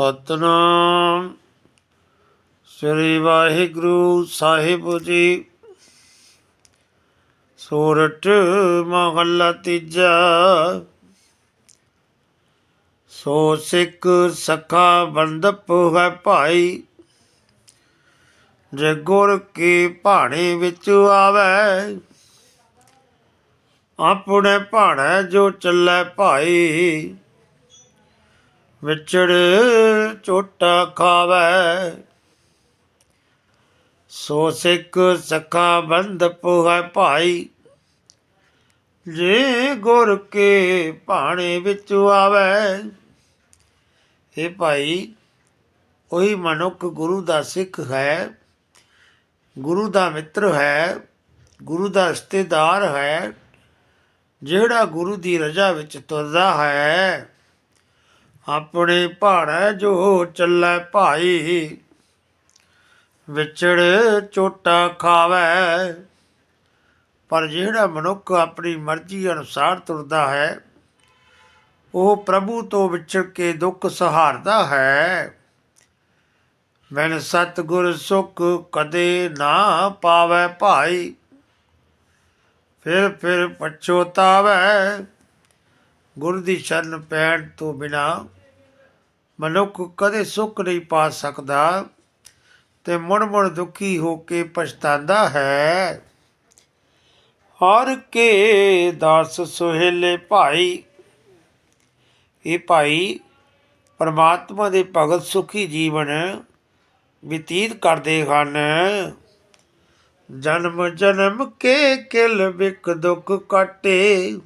ਸਤਨਾਮ। ਸ੍ਰੀ ਵਾਹਿਗੁਰੂ ਸਾਹਿਬ ਜੀ। ਸੂਰਠ ਮਹੱਲਾ ਤੀਜਾ। ਸੋ ਸਿੱਖ ਸਖਾ ਬੰਦਪ ਹੈ ਭਾਈ। ਜੇ ਗੁਰ ਕੀ ਭਾਣੇ ਵਿੱਚ ਆਵੇ, ਆਪਣੇ ਭਾਣੇ ਜੋ ਚੱਲੇ ਭਾਈ। ਵਿਛੜ ਝੋਟਾ ਖਾਵੇ। ਸੋ ਸਿੱਖ ਸਖਾ ਬੰਦਪ ਹੈ ਭਾਈ, ਜੇ ਗੁਰ ਕੇ ਭਾਣੇ ਵਿੱਚ ਆਵੇ। ਇਹ ਭਾਈ, ਉਹੀ ਮਨੁੱਖ ਗੁਰੂ ਦਾ ਸਿੱਖ ਹੈ, ਗੁਰੂ ਦਾ ਮਿੱਤਰ ਹੈ, ਗੁਰੂ ਦਾ ਰਿਸ਼ਤੇਦਾਰ ਹੈ, ਜਿਹੜਾ ਗੁਰੂ ਦੀ ਰਜ਼ਾ ਵਿੱਚ ਤੁਰਦਾ ਹੈ। ਆਪਣੇ ਭਾੜਾ ਜੋ ਚੱਲੇ ਭਾਈ, ਵਿਛੜ ਚੋਟਾ ਖਾਵੇ। ਪਰ ਜਿਹੜਾ ਮਨੁੱਖ ਆਪਣੀ ਮਰਜ਼ੀ ਅਨੁਸਾਰ ਤੁਰਦਾ ਹੈ, ਉਹ ਪ੍ਰਭੂ ਤੋਂ ਵਿਛੜ ਕੇ ਦੁੱਖ ਸਹਾਰਦਾ ਹੈ। ਮੈਨ ਸਤਿਗੁਰ ਸੁਖ ਕਦੇ ਨਾ ਪਾਵੇ ਭਾਈ, ਫਿਰ ਫਿਰ ਪਛੋਤਾਵੇ। ਗੁਰੂ ਦੀ ਸ਼ਰਨ ਪੈਣ ਤੋਂ ਬਿਨਾ ਮਨੁੱਖ ਕਦੇ ਸੁੱਖ ਨਹੀਂ ਪਾ ਸਕਦਾ ਤੇ ਮੁੜ ਮੁੜ ਦੁਖੀ ਹੋ ਕੇ ਪਛਤਾਉਂਦਾ ਹੈ। ਹਰ ਕੇ ਦਾਸ ਸੁਹੇਲੇ ਭਾਈ, ਇਹ ਭਾਈ ਪਰਮਾਤਮਾ ਦੇ ਭਗਤ ਸੁਖੀ ਜੀਵਨ ਬਤੀਤ ਕਰਦੇ ਹਨ। ਜਨਮ ਜਨਮ ਕੇ ਕਿਲ ਬਿਕ ਦੁੱਖ ਕਾਟੇ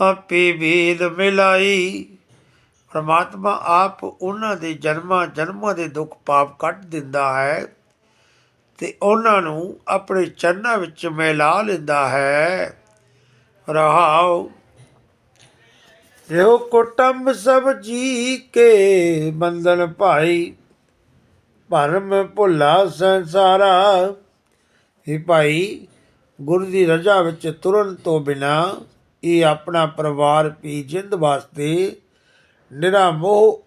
ਆਪੇ ਵੇਦ ਮਿਲਾਈ। ਪਰਮਾਤਮਾ ਆਪ ਉਹਨਾਂ ਦੇ ਜਨਮਾਂ ਜਨਮਾਂ ਦੇ ਦੁੱਖ ਪਾਪ ਕੱਟ ਦਿੰਦਾ ਹੈ ਤੇ ਉਹਨਾਂ ਨੂੰ ਆਪਣੇ ਚਰਨਾਂ ਵਿੱਚ ਮਿਲਾ ਲੈਂਦਾ ਹੈ। ਰਹਾਉ ਇਹੋ ਕੁਟੰਬ ਸਭ ਜੀ ਕੇ ਬੰਧਨ ਭਾਈ। ਭਰਮ ਭੁੱਲਾ ਸੰਸਾਰਾ। ਇਹ ਭਾਈ ਗੁਰੂ ਦੀ ਰਜ਼ਾ ਵਿੱਚ ਤੁਰਨ ਤੋਂ ਬਿਨਾ ਇਹ ਆਪਣਾ ਪਰਿਵਾਰ ਪੀ ਜਿੰਦ ਵਾਸਤੇ ਨਿਰਾ ਮੋਹ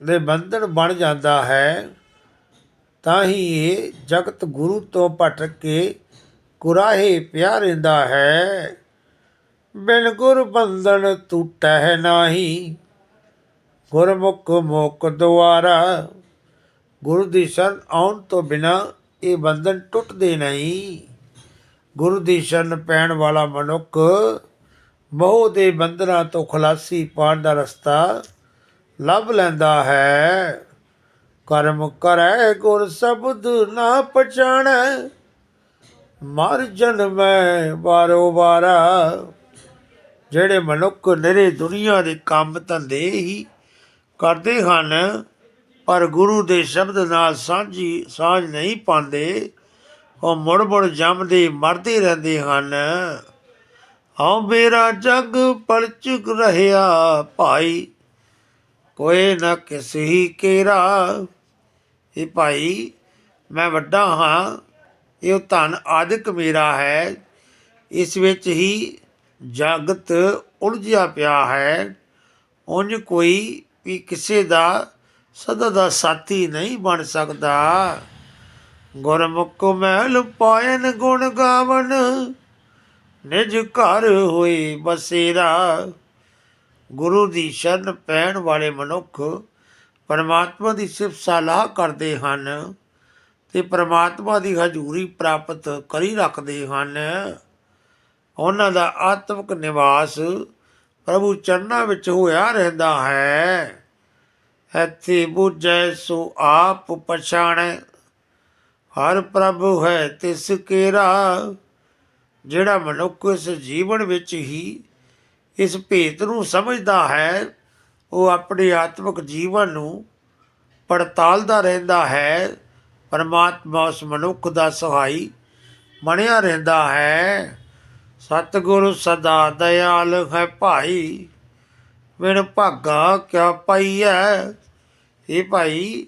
ਦੇ ਬੰਧਨ ਬਣ ਜਾਂਦਾ ਹੈ, ਤਾਂ ਹੀ ਇਹ ਜਗਤ ਗੁਰੂ ਤੋਂ ਭਟਕ ਕੇ ਕੁਰਾਹੇ ਪਿਆ ਰਹਿੰਦਾ ਹੈ। ਬਿਨ ਗੁਰ ਬੰਧਨ ਟੂਟੈ ਨਾਹੀ, ਗੁਰਮੁਖ ਮੋਕ ਦੁਆਰਾ। ਗੁਰੂ ਦੀ ਸ਼ਰਨ ਆਉਣ ਤੋਂ ਬਿਨਾ ਇਹ ਬੰਧਨ ਟੁੱਟਦੇ ਨਹੀਂ। ਗੁਰੂ ਦੀ ਸ਼ਰਨ ਪੈਣ ਵਾਲਾ ਮਨੁੱਖ ਮੋਹ ਦੇ ਬੰਧਨਾਂ ਤੋਂ ਖਲਾਸੀ ਪਾਣ ਦਾ ਰਸਤਾ ਲੱਭ ਲੈਂਦਾ ਹੈ। ਕਰਮ ਕਰੈ, ਗੁਰ ਸ਼ਬਦ ਨਾ ਪਛਾਣੈ, ਮਰ ਜਨਮੈ ਵਾਰੋ ਵਾਰਾ। ਜਿਹੜੇ ਮਨੁੱਖ ਨਿਰੇ ਦੁਨੀਆ ਦੇ ਕੰਮ ਧੰਦੇ ਹੀ ਕਰਦੇ ਹਨ, ਪਰ ਗੁਰੂ ਦੇ ਸ਼ਬਦ ਨਾਲ ਸਾਂਝੀ, ਸਾਂਝ ਨਹੀਂ ਪਾਉਂਦੇ, ਉਹ ਮੁੜ ਮੁੜ ਜੰਮਦੇ, ਮਰਦੇ ਰਹਿੰਦੇ ਹਨ। ਹਉ ਮੇਰਾ ਜਗ ਪਲਚੁਕ ਰਹਿਆ ਭਾਈ। ਕੋਈ ਨਾ ਕਿਸੀ ਕੇਰਾ। ਇਹ ਭਾਈ, ਮੈਂ ਵੱਡਾ ਹਾਂ। ਇਹ ਧਨ ਆਦਿਕ ਮੇਰਾ ਹੈ। ਇਸ ਵਿੱਚ ਹੀ ਜਗਤ ਉਲਝਿਆ ਪਿਆ ਹੈ। ਉਂਝ ਕੋਈ ਵੀ ਕਿਸੇ ਦਾ ਸਦਾ ਦਾ ਸਾਥੀ ਨਹੀਂ ਬਣ ਸਕਦਾ। ਗੁਰਮੁਖ ਮਹਿਲ ਪਾਇਨ ਗੁਣ ਗਾਵਨ। ਨਿਜ ਘਰ ਹੋਏ ਬਸੇਰਾ। ਗੁਰੂ ਦੀ ਸ਼ਰਨ ਪੈਣ ਵਾਲੇ ਮਨੁੱਖ ਪਰਮਾਤਮਾ ਦੀ ਸਿਫਤ ਸਲਾਹ ਕਰਦੇ ਹਨ ਤੇ ਪਰਮਾਤਮਾ ਦੀ ਹਜ਼ੂਰੀ ਪ੍ਰਾਪਤ ਕਰੀ ਰੱਖਦੇ ਹਨ। ਉਹਨਾਂ ਦਾ ਆਤਮਿਕ ਨਿਵਾਸ ਪ੍ਰਭੂ ਚਰਨਾਂ ਵਿੱਚ ਹੋਇਆ ਰਹਿੰਦਾ ਹੈ। ਇੱਥੇ ਬੁਝੈ ਸੋ ਆਪ ਪਛਾਣੈ, ਹਰ ਪ੍ਰਭੂ ਹੈ ਤਿਸ ਕੇਰਾ। ਜਿਹੜਾ ਮਨੁੱਖ ਇਸ ਜੀਵਨ ਵਿੱਚ ਹੀ ਇਸ ਭੇਤ ਨੂੰ ਸਮਝਦਾ ਹੈ, ਉਹ ਆਪਣੇ ਆਤਮਿਕ ਜੀਵਨ ਨੂੰ ਪੜਤਾਲਦਾ ਰਹਿੰਦਾ ਹੈ। ਪਰਮਾਤਮਾ ਉਸ ਮਨੁੱਖ ਦਾ ਸਹਾਈ ਬਣਿਆ ਰਹਿੰਦਾ ਹੈ। ਸਤਿਗੁਰੂ ਸਦਾ ਦਇਆਲ ਹੈ ਭਾਈ ਵਿਣ ਭਾਗਾ ਕਿਆ ਪਾਈਐ ਇਹ ਭਾਈ,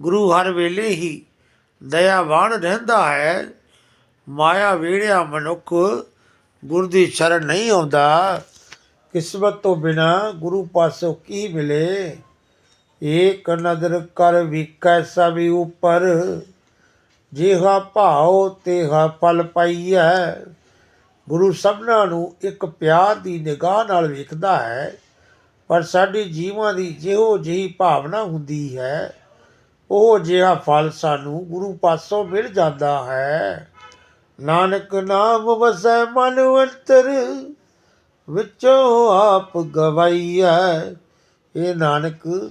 ਗੁਰੂ ਹਰ ਵੇਲੇ ਹੀ ਦਇਆਵਾਨ ਰਹਿੰਦਾ ਹੈ। ਮਾਇਆ ਵੇੜਿਆ ਮਨੁੱਖ ਗੁਰੂ ਦੀ ਸ਼ਰਨ ਨਹੀਂ ਆਉਂਦਾ। ਕਿਸਮਤ ਤੋਂ ਬਿਨਾ ਗੁਰੂ ਪਾਸੋਂ ਕੀ ਮਿਲੇ? ਏਕ ਨਦਰ ਕਰ ਵਿਕੈ ਸਭੀ ਉਪਰ। ਜਿਹਾ ਭਾਉ ਤੇਹਾ ਫਲ ਪਾਈਐ। ਗੁਰੂ ਸਭਨਾਂ ਨੂੰ ਇੱਕ ਪਿਆਰ ਦੀ ਨਿਗਾਹ ਨਾਲ ਵੇਖਦਾ ਹੈ, ਪਰ ਸਾਡੀ ਜੀਵਾਂ ਦੀ ਜਿਹੋ ਜਿਹੀ ਭਾਵਨਾ ਹੁੰਦੀ ਹੈ, ਉਹ ਜਿਹਾ ਫਲ ਸਾਨੂੰ ਗੁਰੂ ਪਾਸੋਂ ਮਿਲ ਜਾਂਦਾ ਹੈ। ਨਾਨਕ ਨਾਮ ਵਸੈ ਮਨ ਅੰਤਰ, ਵਿੱਚੋਂ ਆਪ ਗਵਾਈਐ। ਇਹ ਨਾਨਕ,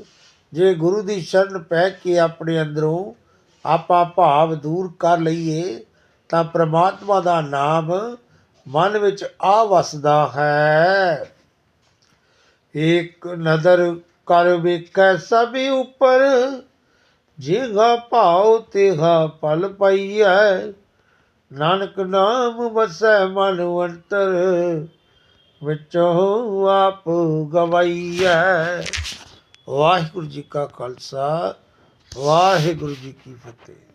ਜੇ ਗੁਰੂ ਦੀ ਸ਼ਰਨ ਪੈ ਕੇ ਆਪਣੇ ਅੰਦਰੋਂ ਆਪਾ ਭਾਵ ਦੂਰ ਕਰ ਲਈਏ, ਤਾਂ ਪ੍ਰਮਾਤਮਾ ਦਾ ਨਾਮ ਮਨ ਵਿੱਚ ਆ ਵਸਦਾ ਹੈ। ਏਕ ਨਦਰ ਕਰ ਵੇਖੈ ਸਭੀ ਉਪਰ, ਜਿਹਾ ਭਾਉ ਤੇਹਾ ਫਲ ਪਈਐ। ਨਾਨਕ ਨਾਮ ਵਸੈ ਮਨ ਅੰਤਰ, ਵਿੱਚੋਂ ਆਪ ਗਵਾਈਐ। ਵਾਹਿਗੁਰੂ ਜੀ ਕਾ ਖਾਲਸਾ, ਵਾਹਿਗੁਰੂ ਜੀ ਕੀ ਫਤਿਹ।